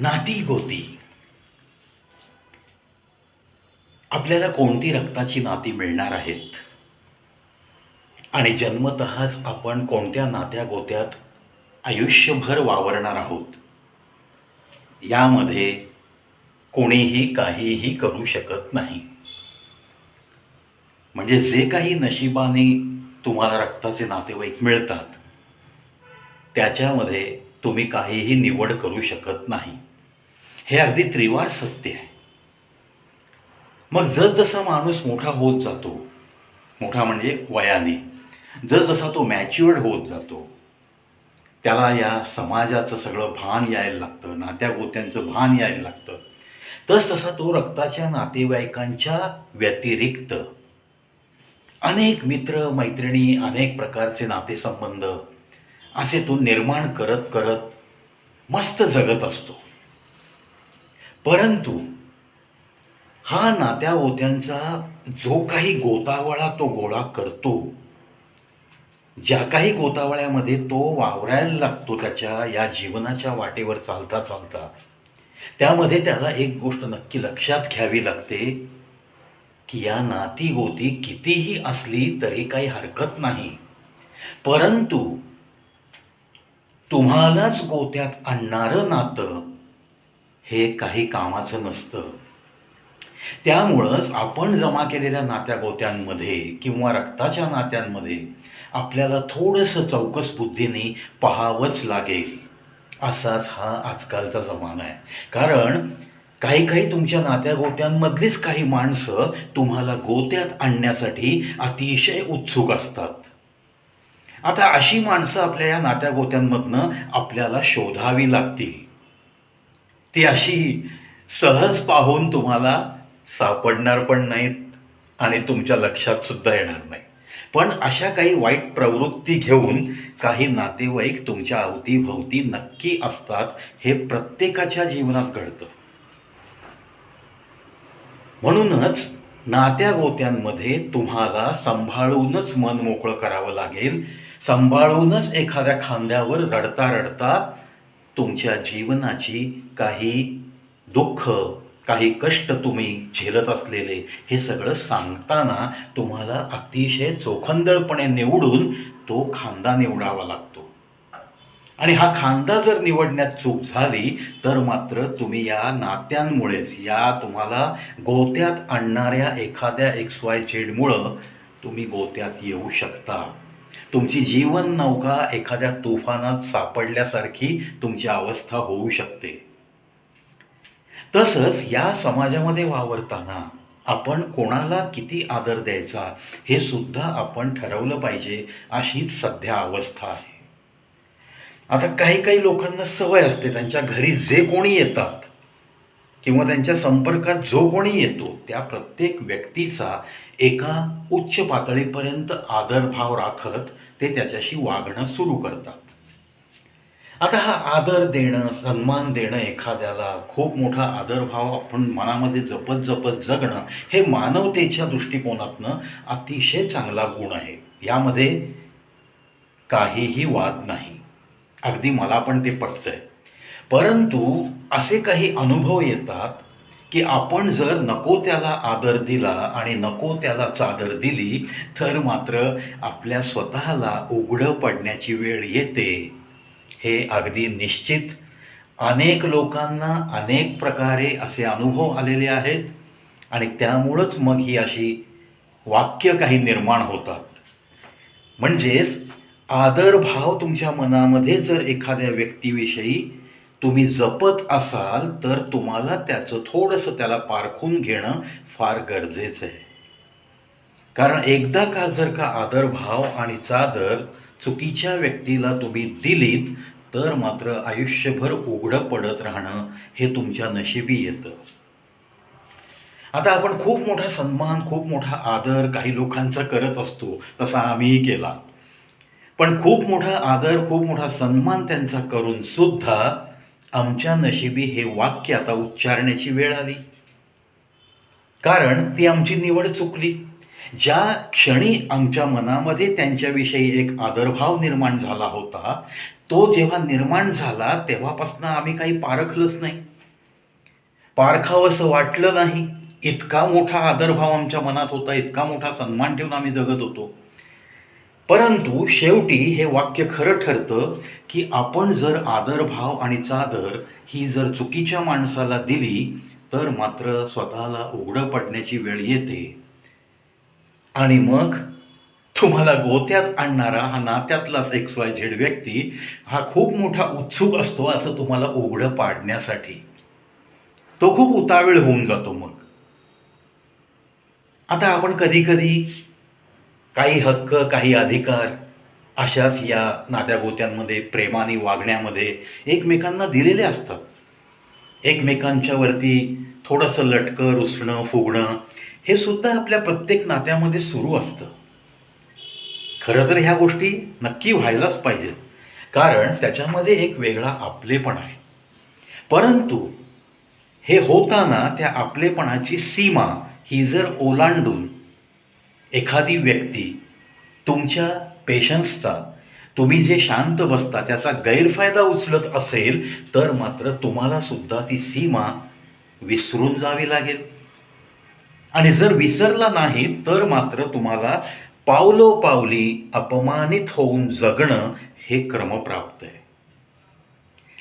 नाती गोती आपल्याला कोणती रक्ताची नाती मिळणार आहेत? आणि जन्मतःच आपण कोणत्या नात्या गोत्यात आयुष्यभर वावरणार आहोत? यामध्ये कोणीही काहीही करू शकत नाही. म्हणजे जे काही नशिबाने तुम्हाला रक्ताचे नातेवाईक मिळतात त्याच्यामध्ये तुम्ही काहीही निवड करू शकत नाही. हे अगदी त्रिवार सत्य आहे. मग जसजसा माणूस मोठा होत जातो मोठा म्हणजे वयाने जसजसा तो मॅच्युअर्ड होत जातो त्याला या समाजाचं सगळं भान यायला लागतं नात्या गोत्यांचं भान यायला लागतं. तस तसा तो रक्ताच्या नातेवाईकांच्या व्यतिरिक्त अनेक मित्र मैत्रिणी अनेक प्रकारचे नातेसंबंध असे तो निर्माण करत करत मस्त जगत असतो. परंतु हा नात्या ओत्यांचा जो काही गोतावळा तो गोळा करतो ज्या काही गोतावळ्यामध्ये तो वावरायला लागतो त्याच्या या जीवनाच्या वाटेवर चालता चालता त्यामध्ये त्याला एक गोष्ट नक्की लक्षात घ्यावी लागते की या नाती गोती कितीही असली तरी काही हरकत नाही. परंतु तुम्हालाच गोत्यात आणणारं नातं हे काही कामाचं नसतं. त्यामुळंच आपण जमा केलेल्या नात्या गोत्यांमध्ये किंवा रक्ताच्या नात्यांमध्ये आपल्याला थोडंसं चौकस बुद्धीने पाहावंच लागेल. असाच हा आजकालचा जमाना आहे. कारण काही काही तुमच्या नात्या गोत्यांमधलीच काही माणसं तुम्हाला गोत्यात आणण्यासाठी अतिशय उत्सुक असतात. आता अशी माणसं आपल्या या नात्या गोत्यांमधनं आपल्याला शोधावी लागतील. ती अशी सहज पाहून तुम्हाला सापडणार पण नाहीत आणि तुमच्या लक्षात सुद्धा येणार नाही. पण अशा काही वाईट प्रवृत्ती घेऊन काही नातेवाईक तुमच्या अवतीभोवती नक्की असतात हे प्रत्येकाच्या जीवनात घडतं. म्हणूनच नात्या गोत्यांमध्ये तुम्हाला सांभाळूनच मन मोकळं करावं लागेल सांभाळूनच एखाद्या खांद्यावर रडता रडता तुमच्या जीवनाची काही दुःख काही कष्ट तुम्ही झेलत असलेले हे सगळं सांगताना तुम्हाला अतिशय चोखंदळपणे निवडून तो खांदा निवडावा लागतो. आणि हा खांदा जर निवडण्यात चूक झाली तर मात्र तुम्ही या नात्यांमुळेच या तुम्हाला गोत्यात आणणाऱ्या एखाद्या एक्स वाय झेडमुळं तुम्ही गोत्यात येऊ शकता. तुमची जीवन नौका एखाद्या तुफानात सापडल्यासारखी तुमची अवस्था होऊ शकते. तसंच या समाजामध्ये वावरताना आपण कोणाला किती आदर द्यायचा हे सुद्धा आपण ठरवलं पाहिजे अशीच सध्या अवस्था आहे. आता काही काही लोकांना सवय असते त्यांच्या घरी जे कोणी येतात किंवा त्यांच्या संपर्कात जो कोणी येतो त्या प्रत्येक व्यक्तीचा एका उच्च पातळीपर्यंत आदरभाव राखत ते त्याच्याशी वागणं सुरू करतात. आता हा आदर देणं सन्मान देणं एखाद्याला खूप मोठा आदरभाव आपण मनामध्ये जपत जपत जगणं हे मानवतेच्या दृष्टिकोनातनं अतिशय चांगला गुण आहे. यामध्ये काहीही वाद नाही. अगदी मला पण ते पटतंय. परंतु असे काही अनुभव येतात की आपण जर नको त्याला आदर दिला आणि नको त्याला चादर दिली तर मात्र आपल्या स्वतःला उघडं पडण्याची वेळ येते. हे अगदी निश्चित. अनेक लोकांना अनेक प्रकारे असे अनुभव आलेले आहेत आणि त्यामुळंच मग ही अशी वाक्य काही निर्माण होतात. म्हणजेच आदरभाव तुमच्या मनामध्ये जर एखाद्या व्यक्तीविषयी तुम्ही जपत असाल तर तुम्हाला त्याचं थोडंसं त्याला पारखून घेणं फार गरजेचं आहे. कारण एकदा का जर का आदरभाव आणि चादर चुकीच्या व्यक्तीला तुम्ही दिलीत तर मात्र आयुष्यभर उघडं पडत राहणं हे तुमच्या नशिबी येतं. आता आपण खूप मोठा सन्मान खूप मोठा आदर काही लोकांचा करत असतो तसा आम्हीही केला. पण खूप मोठा आदर खूप मोठा सन्मान त्यांचा करून सुद्धा आमच्या नशिबी हे वाक्य आता उच्चारण्याची वेळ आली. कारण ती आमची निवड चुकली. ज्या क्षणी आमच्या मनामध्ये त्यांच्याविषयी एक आदरभाव निर्माण झाला होता तो जेव्हा निर्माण झाला तेव्हापासून आम्ही काही पारखलंच नाही. पारखावंसं वाटलं नाही. इतका मोठा आदरभाव आमच्या मनात होता इतका मोठा सन्मान ठेवून आम्ही जगत होतो. परंतु शेवटी हे वाक्य खरं ठरतं की आपण जर आदरभाव आणि चादर ही जर चुकीच्या माणसाला दिली तर मात्र स्वतःला उघडं पडण्याची वेळ येते. आणि मग तुम्हाला गोत्यात आणणारा हा नात्यातलाच सेक्स वाय झेड व्यक्ती हा खूप मोठा उत्सुक असतो असं तुम्हाला उघडं पाडण्यासाठी. तो खूप उतावीळ होऊन जातो मग. आता आपण कधी कधी काही हक्क काही अधिकार अशाच या नात्यागोत्यांमध्ये प्रेमाने वागण्यामध्ये एकमेकांना दिलेले असतात. एकमेकांच्यावरती थोडंसं लटकं रुसणं फुगणं हे सुद्धा आपल्या प्रत्येक नात्यामध्ये सुरू असतं. खरं तर ह्या गोष्टी नक्की व्हायलाच पाहिजेत. कारण त्याच्यामध्ये एक वेगळा आपलेपण आहे. परंतु हे होताना त्या आपलेपणाची सीमा ही जर ओलांडून एखादी व्यक्ती तुमच्या पेशन्सचा तुम्ही जे शांत बसता त्याचा गैरफायदा उचलत असेल तर मात्र तुम्हाला सुद्धा ती सीमा विसरून जावी लागेल. आणि जर विसरला नाही तर मात्र तुम्हाला पावलोपावली अपमानित होऊन जगणं हे क्रमप्राप्त आहे.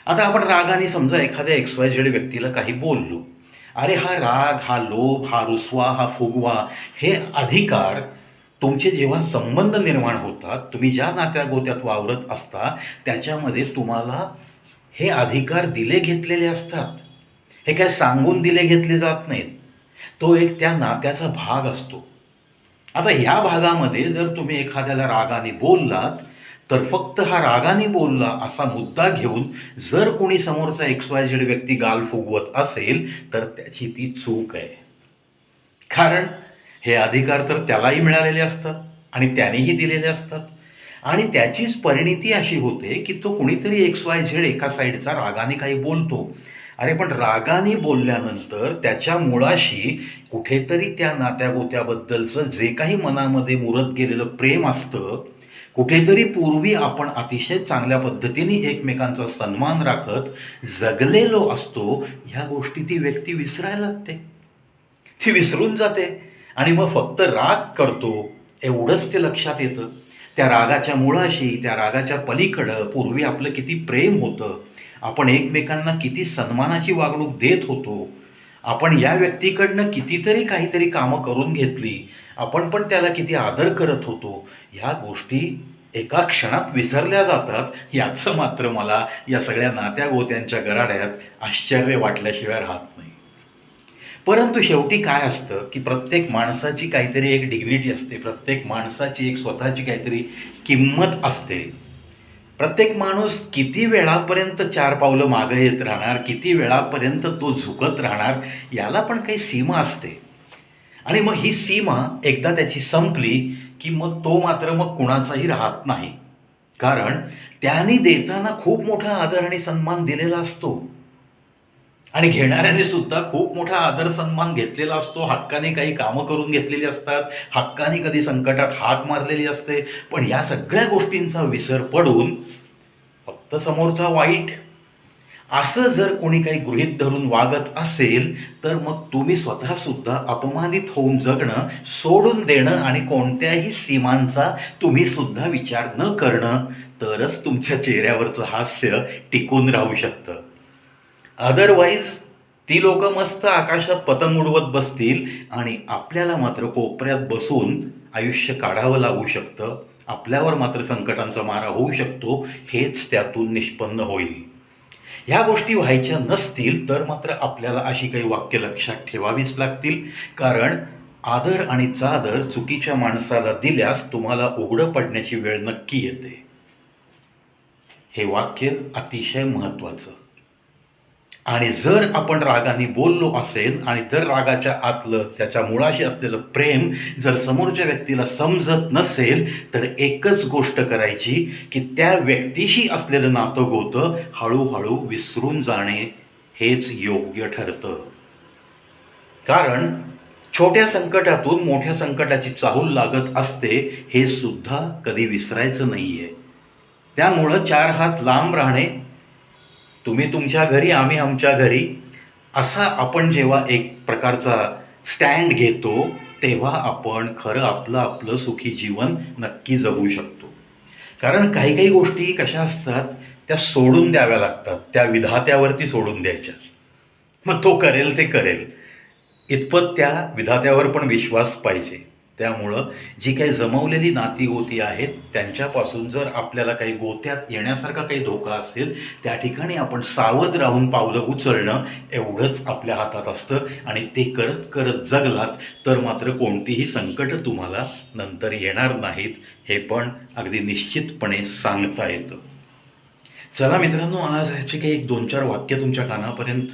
आता आपण रागाने समजा एखाद्या एक्स वाय झेड व्यक्तीला काही बोललो अरे हा राग हा लोभ हा रुसवा हा फुगवा हे अधिकार तुमचे जेव्हा संबंध निर्माण होतात तुम्ही ज्या नात्या गोत्यात वावरत असता त्याच्यामध्ये तुम्हाला हे अधिकार दिले घेतलेले असतात. हे काय सांगून दिले घेतले जात नाहीत. तो एक त्या नात्याचा भाग असतो. आता ह्या भागामध्ये जर तुम्ही एखाद्याला रागाने बोललात तर फक्त हा रागाने बोलला असा मुद्दा घेऊन जर कोणी समोरचा एक्स वाय झेड व्यक्ती गाल फुगवत असेल तर त्याची ती चूक आहे. कारण हे अधिकार तर त्यालाही मिळालेले असतात आणि त्यानेही दिलेले असतात. आणि त्याचीच परिणिती अशी होते की तो कुणीतरी एक्स वाय झेड एका साईडचा रागाने काही बोलतो. अरे पण रागाने बोलल्यानंतर त्याच्या मुळाशी कुठेतरी त्या नात्यागोत्याबद्दलचं जे काही मनामध्ये मुरत गेलेलं प्रेम असतं कुठेतरी पूर्वी आपण अतिशय चांगल्या पद्धतीने एकमेकांचा सन्मान राखत जगलेलो असतो ह्या गोष्टी ती व्यक्ती विसरायला लागते. ती विसरून जाते. आणि मग फक्त राग करतो एवढंच ते लक्षात येतं. त्या रागाच्या मुळाशी त्या रागाच्या पलीकडं पूर्वी आपलं किती प्रेम होतं. आपण एकमेकांना किती सन्मानाची वागणूक देत होतो. आपण या व्यक्तीकडनं कितीतरी काहीतरी कामं करून घेतली आपण पण त्याला किती आदर करत होतो ह्या गोष्टी एका क्षणात विसरल्या जातात. याचं मात्र मला या सगळ्या नात्या गोत्यांच्या गराड्यात आश्चर्य वाटल्याशिवाय राहत नाही. परंतु शेवटी काय असतं की प्रत्येक माणसाची काहीतरी एक डिग्निटी असते प्रत्येक माणसाची एक स्वतःची काहीतरी किंमत असते. प्रत्येक माणूस किती वेळापर्यंत चार पावलं मागं येत राहणार किती वेळापर्यंत तो झुकत राहणार याला पण काही सीमा असते. आणि मग ही सीमा एकदा त्याची संपली की मग तो मात्र मग कुणाचाही राहत नाही. कारण त्याने देताना खूप मोठा आदर आणि सन्मान दिलेला असतो. आणि घेणाऱ्याने सुद्धा खूप मोठा आदर सन्मान घेतलेला असतो. हक्काने काही कामं करून घेतलेली असतात. हक्काने कधी संकटात हाक मारलेली असते. पण या सगळ्या गोष्टींचा विसर पडून फक्त समोरचा वाईट. असं जर कोणी काही गृहीत धरून वागत असेल तर मग तुम्ही स्वतःसुद्धा अपमानित होऊन जगणं सोडून देणं आणि कोणत्याही सीमांचा तुम्ही सुद्धा विचार न करणं तरच तुमच्या चेहऱ्यावरचं हास्य टिकून राहू शकतं. अदरवाईज ती लोक मस्त आकाशात पतंग उडवत बसतील आणि आपल्याला मात्र कोपऱ्यात बसून आयुष्य काढावं लागू शकतं. आपल्यावर मात्र संकटांचा मारा होऊ शकतो. हेच त्यातून निष्पन्न होईल. ह्या गोष्टी व्हायच्या नसतील तर मात्र आपल्याला अशी काही वाक्य लक्षात ठेवावीच लागतील. कारण आदर आणि चादर चुकीच्या माणसाला दिल्यास तुम्हाला उघडं पडण्याची वेळ नक्की येते. हे वाक्य अतिशय महत्त्वाचं. आणि जर आपण रागाने बोललो असेल आणि जर रागाच्या आतलं त्याच्या मुळाशी असलेलं प्रेम जर समोरच्या व्यक्तीला समजत नसेल तर एकच गोष्ट करायची की त्या व्यक्तीशी असलेलं नातं गोतं हळूहळू विसरून जाणे हेच योग्य ठरतं. कारण छोट्या संकटातून मोठ्या संकटाची चाहूल लागत असते हे सुद्धा कधी विसरायचं नाही आहे त्यामुळं चार हात लांब राहणे तुम्ही तुमच्या घरी आम्ही आमच्या घरी असा आपण जेव्हा एक प्रकारचा स्टँड घेतो तेव्हा आपण खरं आपलं आपलं सुखी जीवन नक्की जगू शकतो. कारण काही काही गोष्टी कशा असतात त्या सोडून द्याव्या लागतात त्या विधात्यावरती सोडून द्यायच्या. मग तो करेल ते करेल. इतपत त्या विधात्यावर पण विश्वास पाहिजे. त्यामुळं जी काही जमवलेली नाती होती आहेत त्यांच्यापासून जर आपल्याला काही गोत्यात येण्यासारखा काही धोका असेल त्या ठिकाणी आपण सावध राहून पावलं उचलणं एवढंच आपल्या हातात असतं आणि ते करत करत जगलात तर मात्र कोणतीही संकट तुम्हाला नंतर येणार नाहीत हे पण अगदी निश्चितपणे सांगता येतं. चला मित्रांनो आज ह्याचे काही एक दोन चार वाक्य तुमच्या कानापर्यंत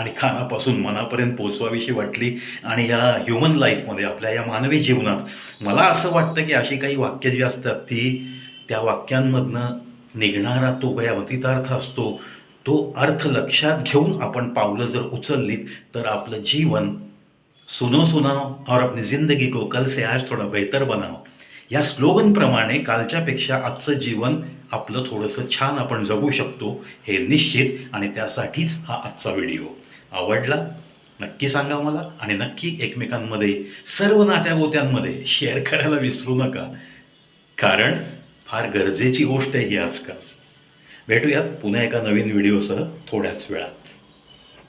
आणि खानापासून मनापर्यंत पोचवावीशी वाटली आणि या ह्युमन लाईफमध्ये आपल्या या मानवी जीवनात मला असं वाटतं की अशी काही वाक्य जी असतात ती त्या वाक्यांमधनं निघणारा तो काही असतो तो अर्थ लक्षात घेऊन आपण पावलं जर उचललीत तर आपलं जीवन सुनो सुनाव और अपनी जिंदगी को कल से आज थोडा बेहतर बनाव. या स्लोगनप्रमाणे कालच्यापेक्षा आजचं जीवन आपलं थोडंसं छान आपण जगू शकतो हे निश्चित आणि त्यासाठीच हा आजचा व्हिडिओ. आवडला? नक्की सांगा मला आणि नक्की एकमेकांमध्ये सर्व नात्यागोत्यांमध्ये शेअर करायला विसरू नका. कारण फार गरजेची गोष्ट आहे ही आजकाल. भेटूयात पुन्हा एका नवीन व्हिडिओसह थोड्याच वेळात.